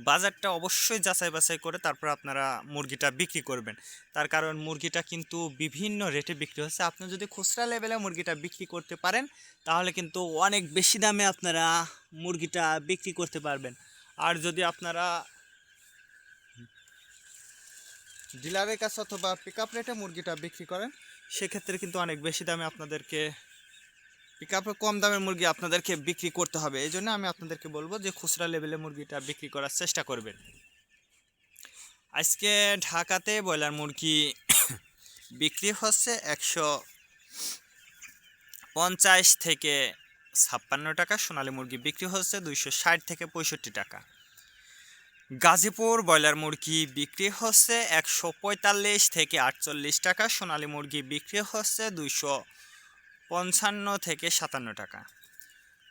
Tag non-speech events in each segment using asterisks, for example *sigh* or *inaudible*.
বাজারটা অবশ্যই যাচাই বাছাই করে তারপর আপনারা মুরগিটা বিক্রি করবেন। তার কারণ মুরগিটা কিন্তু বিভিন্ন রেটে বিক্রি হচ্ছে। আপনি যদি খুচরা লেভেলে মুরগিটা বিক্রি করতে পারেন, তাহলে কিন্তু অনেক বেশি দামে আপনারা মুরগিটা বিক্রি করতে পারবেন। আর যদি আপনারা ডিলারের কাছে অথবা পিক আপ রেটে মুরগিটা বিক্রি করেন, সেক্ষেত্রে কিন্তু অনেক বেশি দামে আপনাদেরকে পিক কম দামের মুরগি আপনাদেরকে বিক্রি করতে হবে। এই জন্য আমি আপনাদেরকে বলব যে, খুচরা লেভেলে মুরগিটা বিক্রি করার চেষ্টা করবেন। আজকে ঢাকাতে ব্রয়লার মুরগি *coughs* বিক্রি হচ্ছে একশো পঞ্চাশ থেকে ছাপ্পান্ন টাকা, সোনালী মুরগি বিক্রি হচ্ছে দুইশো ষাট থেকে পঁয়ষট্টি টাকা। গাজীপুর ব্রয়লার মুরগি বিক্রি হচ্ছে একশো পঁয়তাল্লিশ থেকে আটচল্লিশ টাকা, সোনালী মুরগি বিক্রি হচ্ছে দুইশো পঞ্চান্ন থেকে সাতান্ন টাকা।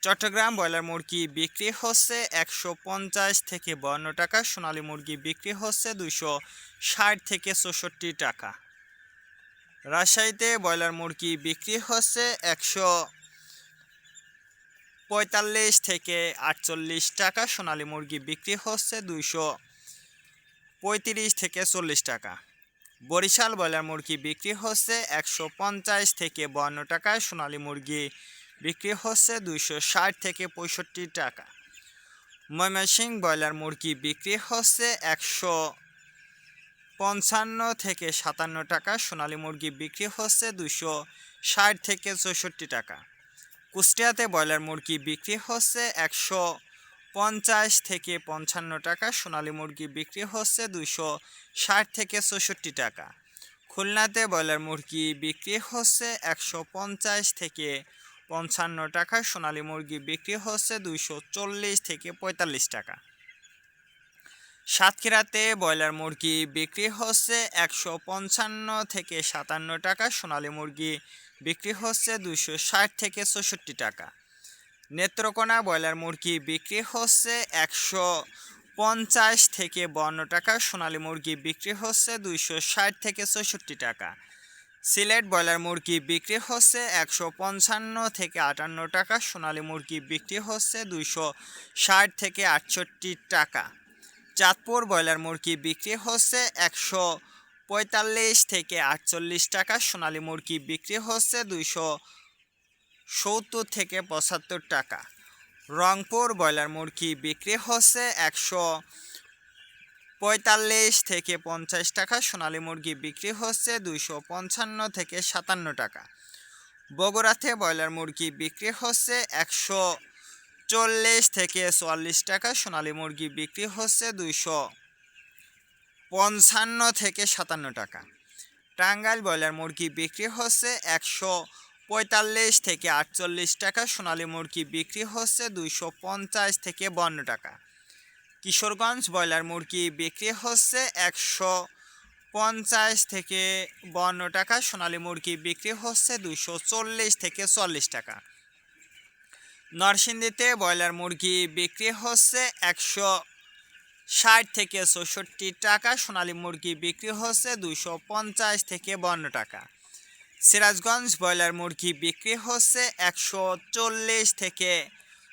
চট্টগ্রাম ব্রয়লার মুরগি বিক্রি হচ্ছে একশো পঞ্চাশ থেকে বান্ন টাকা, সোনালী মুরগি বিক্রি হচ্ছে দুইশো ষাট থেকে চৌষট্টি টাকা। রাজশাহীতে ব্রয়লার মুরগি বিক্রি হচ্ছে একশো পঁয়তাল্লিশ থেকে আটচল্লিশ টাকা, সোনালী মুরগি বিক্রি হচ্ছে দুইশো পঁয়ত্রিশ থেকে চল্লিশ টাকা। বরিশাল ব্রয়লার মুরগি বিক্রি হচ্ছে একশো পঞ্চাশ থেকে বান্ন টাকা সোনালী মুরগি বিক্রি হচ্ছে দুইশো ষাট থেকে পঁয়ষট্টি টাকা। ময়মনসিংহ ব্রয়লার মুরগি বিক্রি হচ্ছে একশো পঞ্চান্ন থেকে সাতান্ন টাকা, সোনালী মুরগি বিক্রি হচ্ছে দুইশো ষাট থেকে চৌষট্টি টাকা। কুষ্টিয়াতে ব্রয়লার মুরগি বিক্রি হচ্ছে একশো পঞ্চাশ থেকে পঞ্চান্ন টাকা, সোনালী মুরগি বিক্রি হচ্ছে দুইশো ষাট থেকে চৌষট্টি টাকা। খুলনাতে ব্রয়লার মুরগি বিক্রি হচ্ছে একশো পঞ্চাশ থেকে পঞ্চান্ন টাকা, সোনালী মুরগি বিক্রি হচ্ছে দুইশো চল্লিশ থেকে পঁয়তাল্লিশ টাকা। সাতক্ষীরাতে ব্রয়লার মুরগি বিক্রি হচ্ছে একশো পঞ্চান্ন থেকে সাতান্ন টাকা, সোনালী মুরগি বিক্রি হচ্ছে দুইশো ষাট থেকে চৌষট্টি টাকা। নেত্রকোনা ব্রয়লার মুরগি বিক্রি হচ্ছে একশো পঞ্চাশ থেকে বান্ন টাকা, সোনালী মুরগি বিক্রি হচ্ছে দুইশো ষাট থেকে চৌষট্টি টাকা। সিলেট ব্রয়লার মুরগি বিক্রি হচ্ছে একশো পঞ্চান্ন থেকে আটান্ন টাকা, সোনালী মুরগি বিক্রি হচ্ছে দুইশো ষাট থেকে আটষট্টি টাকা। চাঁদপুর ব্রয়লার মুরগি বিক্রি হচ্ছে একশো পঁয়তাল্লিশ থেকে আটচল্লিশ টাকা, সোনালী মুরগি বিক্রি হচ্ছে দুইশো সত্তর থেকে পঁচাত্তর টাকা। রংপুর ব্রয়লার মুরগি বিক্রি হচ্ছে একশো পঁয়তাল্লিশ থেকে পঞ্চাশ টাকা, সোনালী মুরগি বিক্রি হচ্ছে দুইশো পঞ্চান্ন থেকে সাতান্ন টাকা। বগুড়াতে ব্রয়লার মুরগি বিক্রি হচ্ছে একশো চল্লিশ থেকে চুয়াল্লিশ টাকা, সোনালী মুরগি বিক্রি হচ্ছে দুইশো পঞ্চান্ন থেকে সাতান্ন টাকা। টাঙ্গাইল ব্রয়লার মুরগি বিক্রি হচ্ছে একশো পঁয়তাল্লিশ থেকে আটচল্লিশ টাকা, সোনালী মুরগি বিক্রি হচ্ছে দুইশো পঞ্চাশ থেকে বান্ন টাকা। কিশোরগঞ্জ ব্রয়লার মুরগি বিক্রি হচ্ছে একশো পঞ্চাশ থেকে বান্ন টাকা, সোনালী মুরগি বিক্রি হচ্ছে দুইশো চল্লিশ থেকে চল্লিশ টাকা। নরসিংদীতে ব্রয়লার মুরগি বিক্রি হচ্ছে একশো ষাট থেকে চৌষট্টি টাকা, সোনালী মুরগি বিক্রি হচ্ছে দুইশো পঞ্চাশ থেকে বান্ন টাকা। সিরাজগঞ্জ ব্রয়লার মুরগি বিক্রি হচ্ছে একশো চল্লিশ থেকে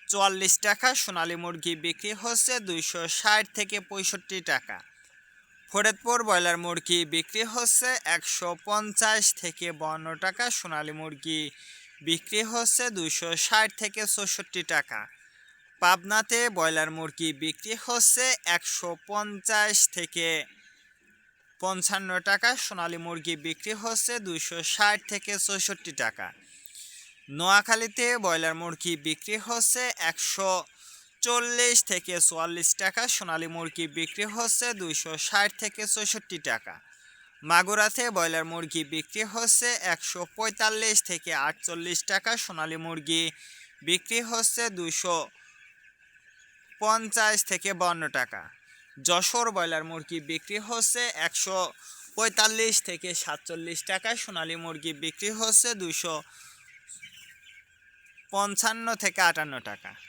চুয়াল্লিশ টাকা, সোনালী মুরগি বিক্রি হচ্ছে দুইশো ষাট থেকে পঁয়ষট্টি টাকা। ফরিদপুর ব্রয়লার মুরগি বিক্রি হচ্ছে একশো পঞ্চাশ থেকে বান্ন টাকা, সোনালী মুরগি বিক্রি হচ্ছে দুইশো ষাট থেকে চৌষট্টি টাকা। পাবনাতে ব্রয়লার মুরগি বিক্রি হচ্ছে একশো পঞ্চাশ থেকে পঞ্চান্ন টাকা, সোনালী মুরগি বিক্রি হচ্ছে দুইশো ষাট থেকে চৌষট্টি টাকা। নোয়াখালীতে ব্রয়লার মুরগি বিক্রি হচ্ছে একশো চল্লিশ থেকে চুয়াল্লিশ টাকা, সোনালী মুরগি বিক্রি হচ্ছে দুইশো ষাট থেকে চৌষট্টি টাকা। মাগুরাতে ব্রয়লার মুরগি বিক্রি হচ্ছে একশো পঁয়তাল্লিশ থেকে আটচল্লিশ টাকা, সোনালী মুরগি বিক্রি হচ্ছে দুইশো পঞ্চাশ থেকে বান্ন টাকা। যশোর ব্রয়লার মুরগি বিক্রি হচ্ছে একশো পঁয়তাল্লিশ থেকে সাতচল্লিশ টাকায়। সোনালী মুরগি বিক্রি হচ্ছে দুশো পঞ্চান্ন থেকে আটান্ন টাকা।